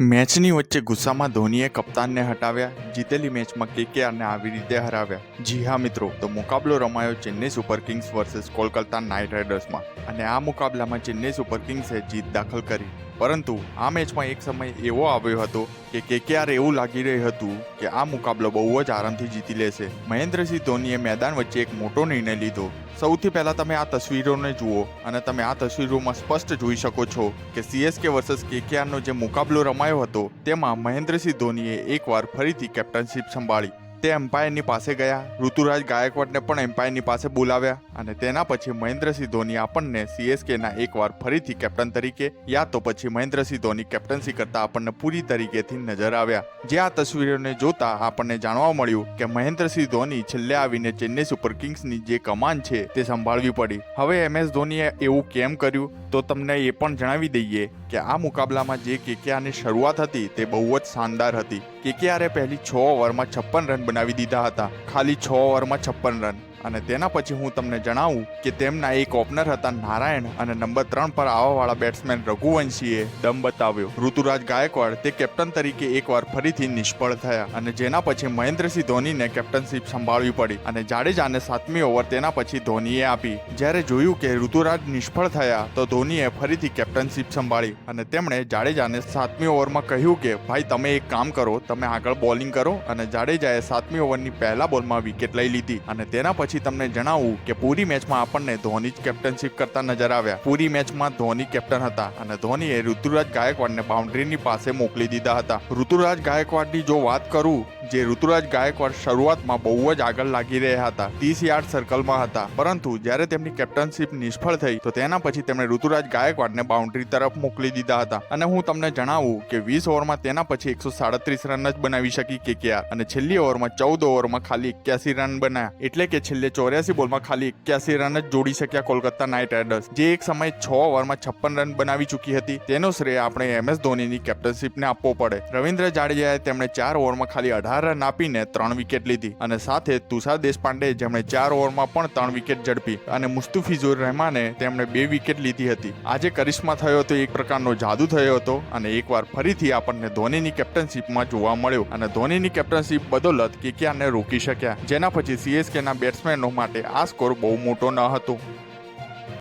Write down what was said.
મેચની વચ્ચે ગુસ્સામાં ધોનીએ કપ્તાનને હટાવ્યા, જીતેલી મેચમાં કેકેઆરને આવી રીતે હરાવ્યા. જી હા મિત્રો, તો મુકાબલો રમાયો Chennai super kings versus Kolkata knight રાઇડર્સમાં. અને આ મુકાબલામાં ચેન્નઈ સુપર કિંગ્સે જીત દાખલ કરી. પરંતુ આ મેચમાં એક સમય એવો આવ્યો હતો કે કેકેઆર એવું લાગી રહ્યું હતું કે આ મુકાબલો બહુ જ આરામથી જીતી લેશે. મહેન્દ્રસિંહ ધોનીએ મેદાન વચ્ચે એક મોટો નિર્ણય લીધો. સૌથી પહેલા તમે આ તસવીરોને જુઓ અને તમે આ તસવીરોમાં સ્પષ્ટ જોઈ શકો છો કે સીએસકે વર્સસ કેકેઆરનો જે મુકાબલો રમાયો હતો, તેમાં મહેન્દ્રસિંહ ધોનીએ એકવાર ફરીથી કેપ્ટનશીપ સંભાળી. તે એમ્પાયરની પાસે ગયા. ઋતુરાજ ગાયકવાડને પણ એમ્પાયરની પાસે બોલાવ્યા અને તેના પછી મહેન્દ્રસિંહ ધોની આપણને સીએસકેના એકવાર ફરીથી કેપ્ટન તરીકે યા તો પછી મહેન્દ્રસિંહ ધોની કેપ્ટન્સી કરતા આપણને પૂરી તરીકેથી નજર આવ્યા. જે આ તસવીરોને જોતા આપણને જાણવા મળ્યું કે મહેન્દ્રસિંહ ધોની છેલ્લે આવીને ચેન્નઈ સુપર કિંગ્સની જે કમાન છે તે સંભાળવી પડી. હવે એમએસ ધોનીએ એવું કેમ કર્યું? તો તમને એ પણ જણાવી દઈએ કે આ મુકાબલામાં જે કેકેઆરની શરૂઆત હતી તે બહુ જ શાનદાર હતી. કેકેઆરે પહેલી છ ઓવરમાં છપ્પન રન બનાવી દીધા હતા. ખાલી છ ઓવરમાં છપ્પન રન. અને તેના પછી હું તમને જણાવું કે તેમના એક ઓપનર હતા નારાયણ અને નંબર ત્રણ પર આવવાવાળા બેટ્સમેન રઘુવંશીએ દમ બતાવ્યો. ઋતુરાજ ગાયકવાડ તે કેપ્ટન તરીકે એકવાર ફરીથી નિષ્ફળ થયા અને જેના પછી મહેન્દ્રસિંહ ધોનીને કેપ્ટનશીપ સંભાળવી પડી અને જાડેજાને સાતમી ઓવર તેના પછી ધોનીએ આપી. જ્યારે જોયું કે ઋતુરાજ નિષ્ફળ થયા તો ધોનીએ ફરીથી કેપ્ટનશીપ સંભાળી અને તેમણે જાડેજાને સાતમી ઓવરમાં કહ્યું કે, ભાઈ, તમે એક કામ કરો, તમે આગળ બોલિંગ કરો. અને જાડેજાએ સાતમી ઓવરની પહેલા બોલમાં વિકેટ લઈ લીધી અને તેના પછી તમને જણાવું કે પૂરી મેચમાં આપણને ધોની જ કેપ્ટનશીપ કરતા નજર આવ્યા. પૂરી મેચમાં ધોની કેપ્ટન હતા અને ધોનીએ ઋતુરાજ ગાયકવાડને બાઉન્ડ્રીની પાસે મોકલી દીધા હતા. ઋતુરાજ ગાયકવાડની જો વાત કરું જે ઋતુરાજ ગાયકવાડ શરૂઆતમાં બહુ જ આગળ લાગી રહ્યા હતા ત્રીસ યાર્ડ સર્કલમાં હતા. પરંતુ જ્યારે તેમની કેપ્ટનશીપ નિષ્ફળ થઈ, તો તેના પછી તેમણે ઋતુરાજ ગાયકવાડને બાઉન્ડ્રી તરફ મોકલી દીધા હતા. અને હું તમને જણાવું કે વીસ ઓવરમાં તેના પછી એકસો સાડત્રીસ રન જ બનાવી શકી કેકેઆર અને છેલ્લી ઓવરમાં ચૌદ ઓવરમાં ખાલી એક્યાસી રન બનાયા. એટલે કે છેલ્લે ચોર્યાસી બોલમાં ખાલી એક્યાસી રન જ જોડી શક્યા કોલકાતા નાઇટ રાઇડર્સ. જે એક સમયે છ ઓવરમાં છપ્પન રન બનાવી ચૂકી હતી. તેનો શ્રેય આપણે એમ એસ ધોનીની કેપ્ટનશીપને આપવો પડે. રવિન્દ્ર જાડેજાએ તેમણે ચાર ઓવરમાં ખાલી અઢાર રન આપીને ત્રણ વિકેટ લીધી અને સાથે તુષાર દેશપાંડે જેમણે ચાર ઓવરમાં પણ ત્રણ વિકેટ ઝડપી અને મુસ્તુફિઝુર રહેમાને તેમણે બે વિકેટ લીધી હતી. આજે કરિશ્મા થયો હતો એક પ્રકારનો જાદુ થયો હતો અને એકવાર ફરીથી આપણને ધોનીની કેપ્ટનશીપમાં જોવા મળ્યો અને ધોનીની કેપ્ટનશીપ બદોલત કેકેઆરને રોકી શક્યા. જેના પછી સીએસકેના બેટ્સમેનો માટે આ સ્કોર બહુ મોટો ન હતો.